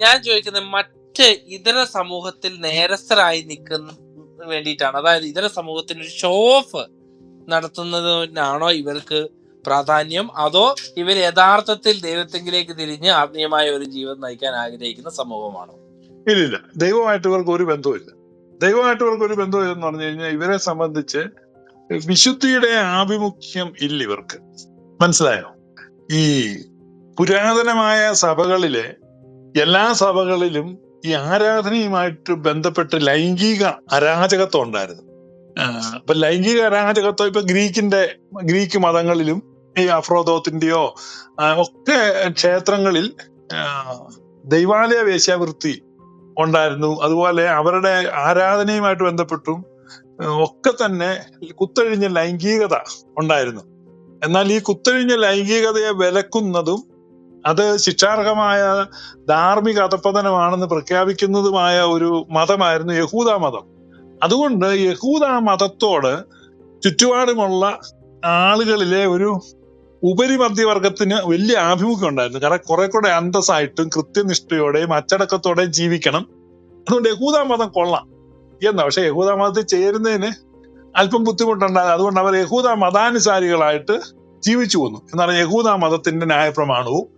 ഞാൻ ചോദിക്കുന്നത് മറ്റ് ഇതര സമൂഹത്തിൽ നേരസ്ഥരായി നിൽക്കുന്ന വേണ്ടിയിട്ടാണ്. അതായത് ഇതര സമൂഹത്തിന് ഒരു ഷോ ഓഫ് നടത്തുന്നതിനാണോ ഇവർക്ക് പ്രാധാന്യം? അതോ ഇവർ യഥാർത്ഥത്തിൽ ദൈവത്തെങ്കിലേക്ക് തിരിഞ്ഞ് ആത്മീയമായ ഒരു ജീവിതം നയിക്കാൻ ആഗ്രഹിക്കുന്ന സമൂഹമാണോ? ഇല്ല ഇല്ല ദൈവമായിട്ട് ഇവർക്ക് ഒരു ബന്ധവുമില്ല. ദൈവമായിട്ട് ഇവർക്ക് ഒരു ബന്ധമില്ലെന്ന് പറഞ്ഞു കഴിഞ്ഞാൽ ഇവരെ സംബന്ധിച്ച് വിശുദ്ധിയുടെ ആഭിമുഖ്യം ഇല്ല ഇവർക്ക്. മനസ്സിലായോ? ഈ പുരാതനമായ സഭകളിലെ എല്ലാ സഭകളിലും ഈ ആരാധനയുമായിട്ട് ബന്ധപ്പെട്ട് ലൈംഗിക അരാജകത്വം ഉണ്ടായിരുന്നു. അപ്പൊ ലൈംഗിക അരാജകത്വം ഇപ്പൊ ഗ്രീക്കിന്റെ ഗ്രീക്ക് മതങ്ങളിലും ഈ അഫ്രോദോത്തിന്റെയോ ഒക്കെ ക്ഷേത്രങ്ങളിൽ ദൈവാലയ വേശ്യാവൃത്തി ഉണ്ടായിരുന്നു. അതുപോലെ അവരുടെ ആരാധനയുമായിട്ട് ബന്ധപ്പെട്ടും ഒക്കെ തന്നെ കുത്തഴിഞ്ഞ ലൈംഗികത ഉണ്ടായിരുന്നു. എന്നാൽ ഈ കുത്തഴിഞ്ഞ ലൈംഗികതയെ വിലക്കുന്നതും അത് ശിക്ഷാർഹമായ ധാർമ്മിക അധപ്പതനമാണെന്ന് പ്രഖ്യാപിക്കുന്നതുമായ ഒരു മതമായിരുന്നു യഹൂദ മതം. അതുകൊണ്ട് യഹൂദ മതത്തോട് ചുറ്റുപാടുമുള്ള ആളുകളിലെ ഒരു ഉപരിമധ്യവർഗത്തിന് വലിയ ആഭിമുഖ്യം ഉണ്ടായിരുന്നു. കാരണം കുറെ കൂടെ അന്തസ്സായിട്ടും കൃത്യനിഷ്ഠയോടെയും അച്ചടക്കത്തോടെയും ജീവിക്കണം. അതുകൊണ്ട് യഹൂദ മതം കൊള്ളാം. എന്നാ പക്ഷെ യഹൂദ മതത്തിൽ ചേരുന്നതിന് അല്പം ബുദ്ധിമുട്ടുണ്ടായത് അതുകൊണ്ട് അവർ യഹൂദ മതാനുസാരികളായിട്ട് ജീവിച്ചു പോന്നു. എന്നാൽ യഹൂദ മതത്തിന്റെ ന്യായപ്രമാണവും.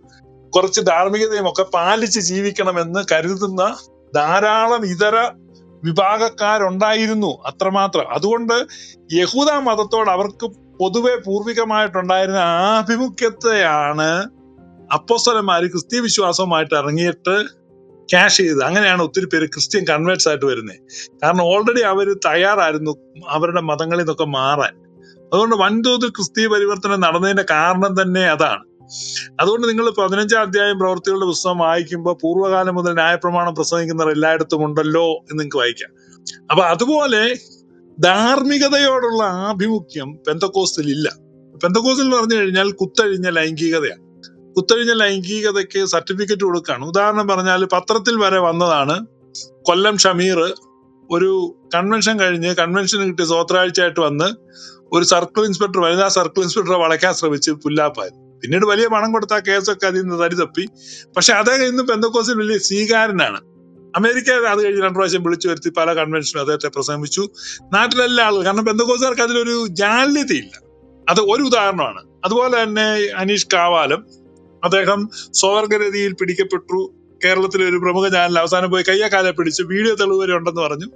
കുറച്ച് ധാർമ്മികതയും ഒക്കെ പാലിച്ച് ജീവിക്കണമെന്ന് കരുതുന്ന ധാരാളം ഇതര വിഭാഗക്കാരുണ്ടായിരുന്നു അത്രമാത്രം. അതുകൊണ്ട് യഹൂദ മതത്തോട് അവർക്ക് പൊതുവെ പൂർവികമായിട്ടുണ്ടായിരുന്ന ആഭിമുഖ്യത്തെയാണ് അപ്പോസ്തലന്മാര് ക്രിസ്ത്യ വിശ്വാസവുമായിട്ട് ഇറങ്ങിയിട്ട് ക്യാഷ് ചെയ്ത് അങ്ങനെയാണ് ഒത്തിരി പേര് ക്രിസ്ത്യൻ കൺവേർട്സ് ആയിട്ട് വരുന്നത് കാരണം ഓൾറെഡി അവർ തയ്യാറായിരുന്നു അവരുടെ മതങ്ങളിൽ നിന്നൊക്കെ മാറാൻ. അതുകൊണ്ട് വൻതോതിൽ ക്രിസ്തീയ പരിവർത്തനം നടന്നതിന്റെ കാരണം തന്നെ അതാണ്. അതുകൊണ്ട് നിങ്ങൾ പതിനഞ്ചാം അധ്യായം പ്രവൃത്തികളുടെ പുസ്തകം വായിക്കുമ്പോൾ പൂർവകാലം മുതൽ ന്യായപ്രമാണം പ്രസംഗിക്കുന്നവർ എല്ലായിടത്തും ഉണ്ടല്ലോ എന്ന് നിങ്ങൾക്ക് വായിക്കാം. അപ്പൊ അതുപോലെ ധാർമ്മികതയോടുള്ള ആഭിമുഖ്യം പെന്തക്കോസ്തിൽ ഇല്ല. പെന്തക്കോസ്തിൽ പറഞ്ഞു കഴിഞ്ഞാൽ കുത്തഴിഞ്ഞ ലൈംഗികതയാണ്. കുത്തഴിഞ്ഞ ലൈംഗികതയ്ക്ക് സർട്ടിഫിക്കറ്റ് കൊടുക്കുകയാണ് ഉദാഹരണം പറഞ്ഞാൽ പത്രത്തിൽ വരെ വന്നതാണ് കൊല്ലം ഷമീർ ഒരു കൺവെൻഷൻ കഴിഞ്ഞ് കൺവെൻഷന് കിട്ടിയ സ്വത്രാഴ്ചയായിട്ട് വന്ന് ഒരു സർക്കിൾ ഇൻസ്പെക്ടർ വനിതാ സർക്കിൾ ഇൻസ്പെക്ടറെ വളയ്ക്കാൻ ശ്രമിച്ച് പുല്ലാപ്പായി പിന്നീട് വലിയ പണം കൊടുത്ത കേസൊക്കെ അതിൽ നിന്ന് തരി തപ്പി പക്ഷെ അദ്ദേഹം ഇന്ന് പെന്തക്കോസിൽ വലിയ സ്വീകാരനാണ് അമേരിക്ക അത് കഴിഞ്ഞ് രണ്ടു പ്രാവശ്യം വിളിച്ചു വരുത്തി പല കൺവെൻഷനും അദ്ദേഹത്തെ പ്രസംഗിച്ചു. നാട്ടിലെല്ലാ ആളുകൾ കാരണം പെന്തക്കോസുകാർക്ക് അതിലൊരു ജാല്യതയില്ല അത് ഒരു ഉദാഹരണമാണ്. അതുപോലെ തന്നെ അനീഷ് കാവാലം അദ്ദേഹം സ്വർഗരതിയിൽ പിടിക്കപ്പെട്ടു. കേരളത്തിലെ ഒരു പ്രമുഖ ചാനൽ അവസാനം പോയി കയ്യക്കാലെ പിടിച്ച്. വീഡിയോ തെളിവ് വരെ ഉണ്ടെന്ന് പറഞ്ഞു.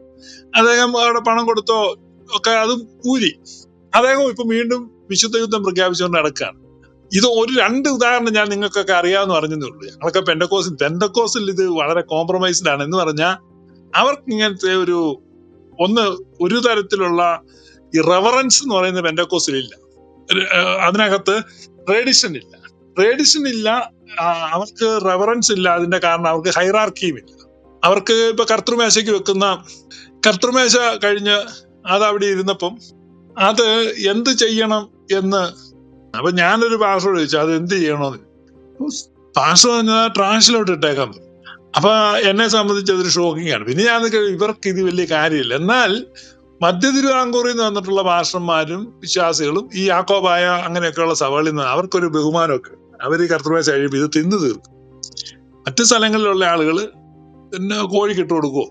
അദ്ദേഹം അവിടെ പണം കൊടുത്തോ ഒക്കെ അതും ഊരി. അദ്ദേഹം ഇപ്പൊ വീണ്ടും വിശുദ്ധ യുദ്ധം പ്രഖ്യാപിച്ചുകൊണ്ട് നടക്കുകയാണ്. ഇത് ഒരു രണ്ട് ഉദാഹരണം ഞാൻ നിങ്ങൾക്കൊക്കെ അറിയാമെന്ന് പറഞ്ഞതേ ഉള്ളൂ. ഞങ്ങളൊക്കെ പെൻഡക്കോസിൽ പെൻഡക്കോസിൽ ഇത് വളരെ കോംപ്രമൈസ്ഡ് ആണ് എന്ന് പറഞ്ഞാൽ അവർക്ക് ഇങ്ങനത്തെ ഒരു ഒന്ന് ഒരു തരത്തിലുള്ള ഈ റെവറൻസ് എന്ന് പറയുന്ന പെൻഡക്കോസിൽ ഇല്ല. അതിനകത്ത് ട്രേഡിഷൻ ഇല്ല. ട്രേഡിഷൻ ഇല്ല അവർക്ക് റെവറൻസ് ഇല്ല അതിന്റെ കാരണം അവർക്ക് ഹൈറാർക്കിയും ഇല്ല. അവർക്ക് ഇപ്പൊ കർത്തൃമേശയ്ക്ക് വെക്കുന്ന കർത്തൃമേശ കഴിഞ്ഞ് അത് അവിടെ ഇരുന്നപ്പം അത് എന്ത് ചെയ്യണം എന്ന് അപ്പൊ ഞാനൊരു പാസ്വേഡ് ചോദിച്ചു അത് എന്ത് ചെയ്യണമെന്ന് പാസ്വേഡ് ഞാൻ ട്രാൻസ്ലോട്ട് ഇട്ടേക്കാൻ അപ്പൊ എന്നെ സംബന്ധിച്ച് അതൊരു ഷോക്കിംഗ് ആണ്. പിന്നെ ഞാൻ ഇവർക്ക് ഇത് വലിയ കാര്യമില്ല. എന്നാൽ മധ്യ തിരുവിതാംകൂറിൽ നിന്ന് വന്നിട്ടുള്ള പാഷന്മാരും വിശ്വാസികളും ഈ യാക്കോബായ അങ്ങനെയൊക്കെയുള്ള സഭകളിൽ നിന്ന് അവർക്കൊരു ബഹുമാനമൊക്കെ അവർ ഈ കർത്തൃമേശ കഴിയുമ്പോൾ ഇത് തിന്നു തീർക്കും. മറ്റു സ്ഥലങ്ങളിലുള്ള ആളുകൾ പിന്നെ കോഴിക്കിട്ട് കൊടുക്കുവോ?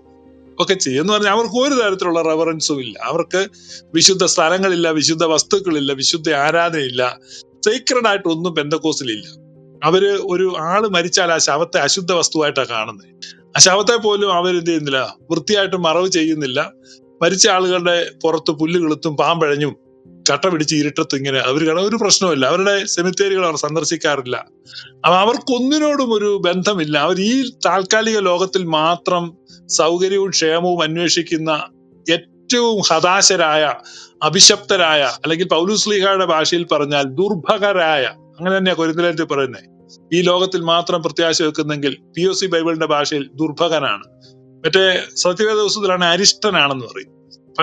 ഒക്കെ ചെയ്യുന്നു പറഞ്ഞാൽ അവർക്ക് ഒരു തരത്തിലുള്ള റെഫറൻസും ഇല്ല. അവർക്ക് വിശുദ്ധ സ്ഥലങ്ങളില്ല വിശുദ്ധ വസ്തുക്കളില്ല വിശുദ്ധ ആരാധനയില്ല. സീക്രഡ് ആയിട്ട് ഒന്നും ബന്ധക്കോസിലില്ല അവർ ഒരു ആൾ മരിച്ചാൽ ആ ശവത്തെ അശുദ്ധ വസ്തുവായിട്ടാണ് കാണുന്നത്. ആ ശവത്തെ പോലും അവരെന്ത് ചെയ്യുന്നില്ല വൃത്തിയായിട്ട് മറവ് ചെയ്യുന്നില്ല. മരിച്ച ആളുകളുടെ പുറത്ത് പുല്ല് കിളുത്തും പാമ്പഴഞ്ഞും കട്ട പിടിച്ച് ഇരുട്ടത്ത് ഇങ്ങനെ അവർ ഒരു പ്രശ്നമില്ല അവരുടെ സെമിത്തേരികൾ അവർ സന്ദർശിക്കാറില്ല. അപ്പൊ അവർക്കൊന്നിനോടും ഒരു ബന്ധമില്ല. അവർ ഈ താൽക്കാലിക ലോകത്തിൽ മാത്രം സൗകര്യവും ക്ഷേമവും അന്വേഷിക്കുന്ന ഏറ്റവും ഹതാശരായ അഭിശപ്തരായ അല്ലെങ്കിൽ പൗലുസ്ലിഹയുടെ ഭാഷയിൽ പറഞ്ഞാൽ ദുർഭകരായ അങ്ങനെ തന്നെയാ കൊരിന്തലേറ്റ് പറയുന്നത് ഈ ലോകത്തിൽ മാത്രം പ്രത്യാശ വെക്കുന്നെങ്കിൽ പി ഒ സി ബൈബിളിന്റെ ഭാഷയിൽ ദുർഭകനാണ്. മറ്റേ സത്യവേദ ദിവസത്തിലാണ് അരിഷ്ടനാണെന്ന് പറയും.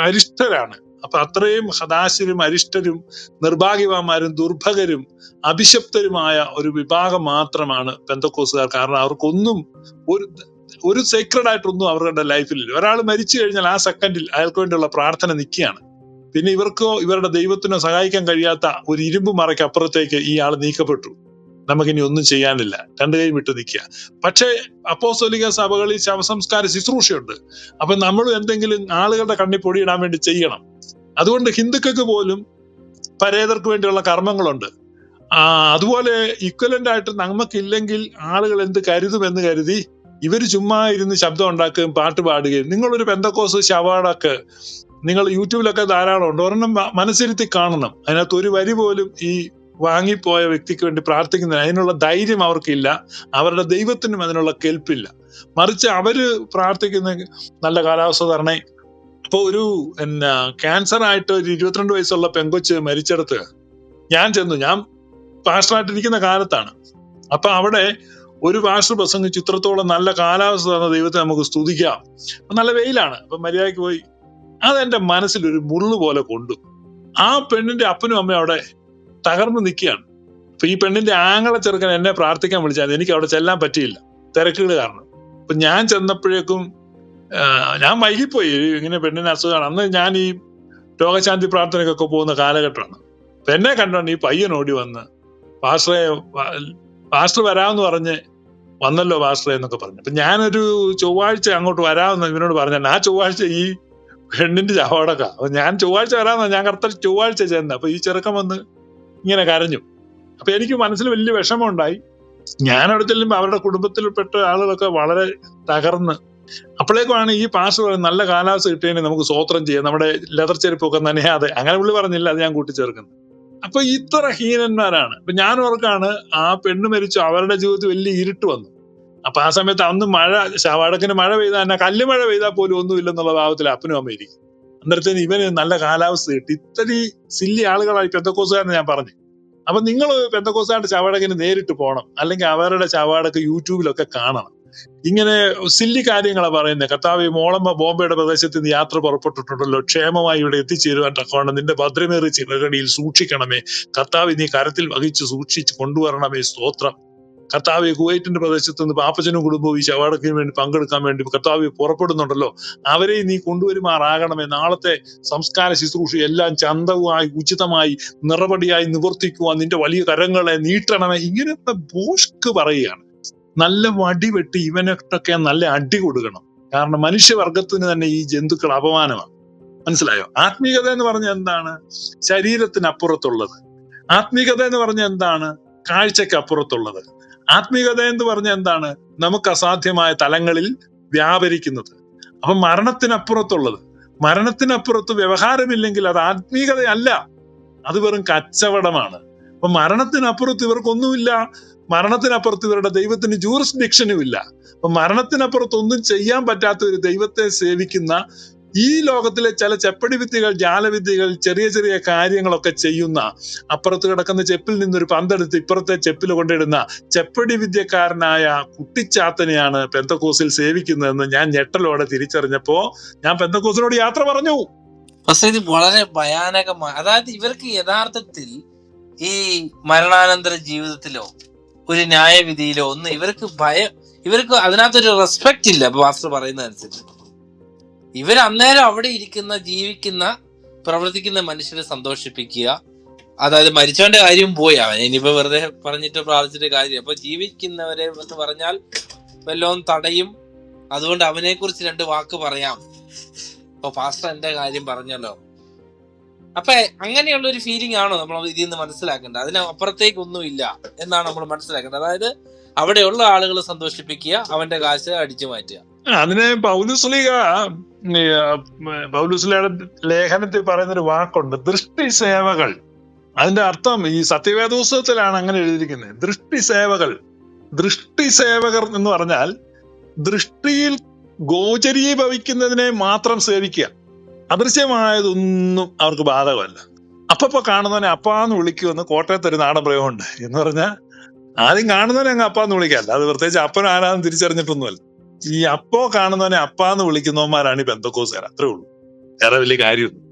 അരിഷ്ടരാണ്. അപ്പൊ അത്രയും ഹതാശരും അരിഷ്ടരും നിർഭാഗ്യവാന്മാരും ദുർഭകരും അഭിശപ്തരുമായ ഒരു വിഭാഗം മാത്രമാണ് പെന്തക്കോസുകാർ. കാരണം അവർക്കൊന്നും ഒരു ഒരു സീക്രഡ് ആയിട്ടൊന്നും അവരുടെ ലൈഫിലില്ല ഒരാൾ മരിച്ചു കഴിഞ്ഞാൽ ആ സെക്കൻഡിൽ അയാൾക്ക് വേണ്ടിയുള്ള പ്രാർത്ഥന നിൽക്കുകയാണ്. പിന്നെ ഇവർക്കോ ഇവരുടെ ദൈവത്തിനോ സഹായിക്കാൻ കഴിയാത്ത ഒരു ഇരുമ്പ് മറയ്ക്ക് അപ്പുറത്തേക്ക് ഈ ആൾ നീക്കപ്പെട്ടു. നമുക്കിനി ഒന്നും ചെയ്യാനില്ല. രണ്ടു കൈ വിട്ടു നിൽക്കുക. പക്ഷേ അപ്പോസ്തോലിക സഭകളിൽ ശവസംസ്കാര ശുശ്രൂഷയുണ്ട്. അപ്പൊ നമ്മൾ എന്തെങ്കിലും ആളുകളുടെ കണ്ണിൽ പൊടിയിടാൻ വേണ്ടി ചെയ്യണം. അതുകൊണ്ട് ഹിന്ദുക്കൾക്ക് പോലും പരേതർക്ക് വേണ്ടിയുള്ള കർമ്മങ്ങളുണ്ട്. ആ, അതുപോലെ ഇക്വലന്റ് ആയിട്ട് നമുക്കില്ലെങ്കിൽ ആളുകൾ എന്ത് കരുതുമെന്ന് കരുതി ഇവർ ചുമ്മാ ഇരുന്ന് ശബ്ദം ഉണ്ടാക്കുകയും പാട്ട് പാടുകയും നിങ്ങളൊരു പെന്തക്കോസ് ശവാടൊക്കെ നിങ്ങൾ യൂട്യൂബിലൊക്കെ ധാരാളം ഉണ്ട് ഒരെണ്ണം മനസ്സിരുത്തി കാണണം. അതിനകത്ത് ഒരു വരി പോലും ഈ വാങ്ങിപ്പോയ വ്യക്തിക്ക് വേണ്ടി പ്രാർത്ഥിക്കുന്നതിന് അതിനുള്ള ധൈര്യം അവർക്കില്ല. അവരുടെ ദൈവത്തിനും അതിനുള്ള കെൽപ്പില്ല മറിച്ച് അവർ പ്രാർത്ഥിക്കുന്ന നല്ല കാലാവസ്ഥ തരണേ ഇപ്പൊ ഒരു എന്നാ ക്യാൻസർ ആയിട്ട് ഒരു ഇരുപത്തിരണ്ട് വയസ്സുള്ള പെങ്കൊച്ച് മരിച്ചെടുത്ത് ഞാൻ ചെന്നു. ഞാൻ പാസ്റ്ററായിട്ടിരിക്കുന്ന കാലത്താണ്. അപ്പൊ അവിടെ ഒരു പാസ്റ്റർ പ്രസംഗിച്ച് ഇത്രത്തോളം നല്ല കാലാവസ്ഥ തന്ന ദൈവത്തെ നമുക്ക് സ്തുതിക്കാം. നല്ല വെയിലാണ്. അപ്പൊ മര്യാദയ്ക്ക് പോയി. അതെന്റെ മനസ്സിൽ ഒരു മുള്ളു പോലെ കൊണ്ടു ആ പെണ്ണിന്റെ അപ്പനും അമ്മയും അവിടെ തകർന്നു നിൽക്കുകയാണ്. അപ്പൊ ഈ പെണ്ണിന്റെ ആങ്ങളെ ചെറുക്കൻ എന്നെ പ്രാർത്ഥിക്കാൻ വിളിച്ചാൽ എനിക്ക് അവിടെ ചെല്ലാൻ പറ്റിയില്ല. തിരക്കുകൾ കാരണം. അപ്പൊ ഞാൻ ചെന്നപ്പോഴേക്കും ഞാൻ വൈകിപ്പോയി. ഇങ്ങനെ പെണ്ണിന് അസുഖമാണ്. അന്ന് ഞാൻ ഈ രോഗശാന്തി പ്രാർത്ഥനയ്ക്കൊക്കെ പോകുന്ന കാലഘട്ടമാണ്. എന്നെ കണ്ടോണ്ട് ഈ പയ്യൻ ഓടി വന്ന് പാസ്റ്ററെ പാസ്റ്റർ വരാമെന്ന് പറഞ്ഞ് വന്നല്ലോ പാസ്റ്ററെ എന്നൊക്കെ പറഞ്ഞു. അപ്പൊ ഞാനൊരു ചൊവ്വാഴ്ച അങ്ങോട്ട് വരാമെന്ന് ഇവനോട് പറഞ്ഞാൽ ആ ചൊവ്വാഴ്ച ഈ പെണ്ണിന്റെ ചവടക്ക. ഞാൻ ചൊവ്വാഴ്ച വരാമെന്ന് ഞാൻ കറക്റ്റ് ചൊവ്വാഴ്ച ചെന്ന് അപ്പൊ ഈ ചെറുക്കം വന്ന് ഇങ്ങനെ കരഞ്ഞു. അപ്പൊ എനിക്ക് മനസ്സിൽ വലിയ വിഷമമുണ്ടായി. ഞാൻ അവിടെ ചെല്ലുമ്പോൾ അവരുടെ കുടുംബത്തിൽപ്പെട്ട ആളുകളൊക്കെ വളരെ തകർന്ന്. അപ്പോഴേക്കുമാണ് ഈ പാസ് നല്ല കാലാവസ്ഥ കിട്ടിയതിന് നമുക്ക് സ്വോത്രം ചെയ്യാം. നമ്മുടെ ലെതർ ചെരുപ്പൊക്കെ നനയാതെ. അങ്ങനെ പുള്ളി പറഞ്ഞില്ല അത് ഞാൻ കൂട്ടിച്ചേർക്കുന്നത് അപ്പൊ ഇത്ര ഹീനന്മാരാണ്. അപ്പൊ ഞാൻ ഓർക്കാണ് ആ പെണ്ണ് മരിച്ചു അവരുടെ ജീവിതത്തിൽ വലിയ ഇരുട്ട് വന്നു. അപ്പൊ ആ സമയത്ത് അന്ന് മഴ വടക്കിന് മഴ പെയ്താൽ കല്ല് മഴ പെയ്താൽ പോലും ഒന്നുമില്ലെന്നുള്ള ഭാവത്തിൽ അപ്പനും അമ്മ ഇരിക്കും. അന്നേരത്തേന് ഇവന് നല്ല കാലാവസ്ഥ കിട്ടി. ഇത്തിരി സില്ലി ആളുകളായി പെന്തക്കോസുകാരെന്ന് ഞാൻ പറഞ്ഞു. അപ്പൊ നിങ്ങൾ പെന്തക്കോസുകാരുടെ ചവാടകിന് നേരിട്ട് പോകണം അല്ലെങ്കിൽ അവരുടെ ചവാടക്ക് യൂട്യൂബിലൊക്കെ കാണണം. ഇങ്ങനെ സില്ലി കാര്യങ്ങളാ പറയുന്നത് കർത്താവ് മോളമ്മ ബോംബെയുടെ പ്രദേശത്ത് നിന്ന് യാത്ര പുറപ്പെട്ടിട്ടുണ്ടല്ലോ. ക്ഷേമമായി ഇവിടെ എത്തിച്ചേരുവാൻ തക്കവണ്ണം നിന്റെ ഭദ്രമേറി ചിറകടിയിൽ സൂക്ഷിക്കണമേ. കർത്താവ് നീ കരത്തിൽ വഹിച്ച് സൂക്ഷിച്ച് കൊണ്ടുവരണമേ സ്തോത്രം. കർത്താവ് കുവൈറ്റിന്റെ പ്രദേശത്ത് നിന്ന് പാപ്പച്ചനും കുടുംബവും ഈ ശവാടക്കിന് വേണ്ടി പങ്കെടുക്കാൻ വേണ്ടി കർത്താവ് പുറപ്പെടുന്നുണ്ടല്ലോ. അവരെ നീ കൊണ്ടുവരുമാറാകണമേ. നാളത്തെ സംസ്കാര ശുശ്രൂഷ എല്ലാം ചന്തവുമായി ഉചിതമായി നിറപടിയായി നിവർത്തിക്കുവാൻ നിന്റെ വലിയ കരങ്ങളെ നീട്ടണമേ. ഇങ്ങനെയുള്ള ബോഷ്ക്ക് പറയുകയാണ്. നല്ല വടി വെട്ടി ഇവനൊക്കെ നല്ല അടി കൊടുക്കണം. കാരണം മനുഷ്യവർഗത്തിന് തന്നെ ഈ ജന്തുക്കൾ അപമാനമാണ്. മനസ്സിലായോ? ആത്മീയത എന്ന് പറഞ്ഞ എന്താണ്? ശരീരത്തിനപ്പുറത്തുള്ളത്. ആത്മീയത എന്ന് പറഞ്ഞ എന്താണ്? കാഴ്ചക്ക് അപ്പുറത്തുള്ളത് ആത്മീയത എന്ന് പറഞ്ഞ എന്താണ്? നമുക്ക് അസാധ്യമായ തലങ്ങളിൽ വ്യാപരിക്കുന്നത്. അപ്പൊ മരണത്തിനപ്പുറത്തുള്ളത്. മരണത്തിനപ്പുറത്ത് വ്യവഹാരമില്ലെങ്കിൽ അത് ആത്മീയതയല്ല അത് വെറും കച്ചവടമാണ്. അപ്പൊ മരണത്തിനപ്പുറത്ത് ഇവർക്കൊന്നുമില്ല. മരണത്തിനപ്പുറത്ത് ഇവരുടെ ദൈവത്തിന് ജൂറിസ്ഡിക്ഷനും ഇല്ല. അപ്പൊ മരണത്തിനപ്പുറത്ത് ഒന്നും ചെയ്യാൻ പറ്റാത്ത ഒരു ദൈവത്തെ സേവിക്കുന്ന ഈ ലോകത്തിലെ ചില ചെപ്പടി വിദ്യകൾ ജാലവിദ്യകൾ ചെറിയ ചെറിയ കാര്യങ്ങളൊക്കെ ചെയ്യുന്ന അപ്പുറത്ത് കിടക്കുന്ന ചെപ്പിൽ നിന്നൊരു പന്തെടുത്ത് ഇപ്പുറത്തെ ചെപ്പിൽ കൊണ്ടിടുന്ന ചെപ്പടി വിദ്യക്കാരനായ കുട്ടിച്ചാത്തനെയാണ് പെന്തക്കോസിൽ സേവിക്കുന്നതെന്ന് ഞാൻ ഞെട്ടലോടെ തിരിച്ചറിഞ്ഞപ്പോ ഞാൻ പെന്തക്കോസിനോട് യാത്ര പറഞ്ഞു. പക്ഷെ ഇത് വളരെ ഭയാനകമാണ് അതായത് ഇവർക്ക് യഥാർത്ഥത്തിൽ ഈ മരണാനന്തര ജീവിതത്തിലോ ഒരു ന്യായവിധിയിലോ ഒന്നും ഇവർക്ക് ഭയം ഇവർക്ക് അതിനകത്തൊരു റെസ്പെക്ട് ഇല്ല ഇപ്പൊ മാസ്റ്റർ പറയുന്ന അനുസരിച്ച് ഇവർ അന്നേരം അവിടെ ഇരിക്കുന്ന ജീവിക്കുന്ന പ്രവർത്തിക്കുന്ന മനുഷ്യരെ സന്തോഷിപ്പിക്കുക. അതായത് മരിച്ചവന്റെ കാര്യം പോയി. അവൻ ഇനിയിപ്പോ വെറുതെ പറഞ്ഞിട്ട് പ്രാർത്ഥിച്ചിട്ട് കാര്യം അപ്പൊ ജീവിക്കുന്നവരെ എന്ന് പറഞ്ഞാൽ വല്ലോം തടയും. അതുകൊണ്ട് അവനെ കുറിച്ച് രണ്ട് വാക്ക് പറയാം. ഇപ്പൊ പാസ്റ്റർ എന്റെ കാര്യം പറഞ്ഞല്ലോ. അപ്പൊ അങ്ങനെയുള്ള ഒരു ഫീലിംഗ് ആണോ നമ്മൾ ഇതിൽ നിന്ന് മനസ്സിലാക്കേണ്ടത്? അതിന് അപ്പുറത്തേക്കൊന്നും ഇല്ല എന്നാണ് നമ്മൾ മനസ്സിലാക്കേണ്ടത്. അതായത് അവിടെയുള്ള ആളുകളെ സന്തോഷിപ്പിക്കുക അവന്റെ കാശ് അടിച്ചു മാറ്റുക. അതിന് പൗലുസ്ലിക പൗലുസ്ലിയുടെ ലേഖനത്തിൽ പറയുന്ന ഒരു വാക്കുണ്ട് ദൃഷ്ടി സേവകൾ അതിന്റെ അർത്ഥം ഈ സത്യവേദോത്സവത്തിലാണ് അങ്ങനെ എഴുതിയിരിക്കുന്നത്. ദൃഷ്ടി സേവകൾ ദൃഷ്ടി സേവകർ എന്ന് പറഞ്ഞാൽ ദൃഷ്ടിയിൽ ഗോചരീഭവിക്കുന്നതിനെ മാത്രം സേവിക്കുക. അദൃശ്യമായതൊന്നും അവർക്ക് ബാധകമല്ല. അപ്പപ്പോ കാണുന്നവനെ അപ്പാന്ന് വിളിക്കുമെന്ന് കോട്ടയത്ത് ഒരു നാടൻ പ്രയോഗമുണ്ട്. എന്ന് പറഞ്ഞാൽ ആദ്യം കാണുന്നവനെ അങ്ങ് അപ്പാന്ന് വിളിക്കാല്ല അത് പ്രത്യേകിച്ച് അപ്പൻ ആരാന്ന് തിരിച്ചറിഞ്ഞിട്ടൊന്നുമല്ല. ഈ അപ്പോ കാണുന്നവനെ അപ്പാന്ന് വിളിക്കുന്നവന്മാരാണ് ഈ ബന്ധക്കോസുകാർ. അത്രേ ഉള്ളൂ. വേറെ വലിയ കാര്യമൊന്നും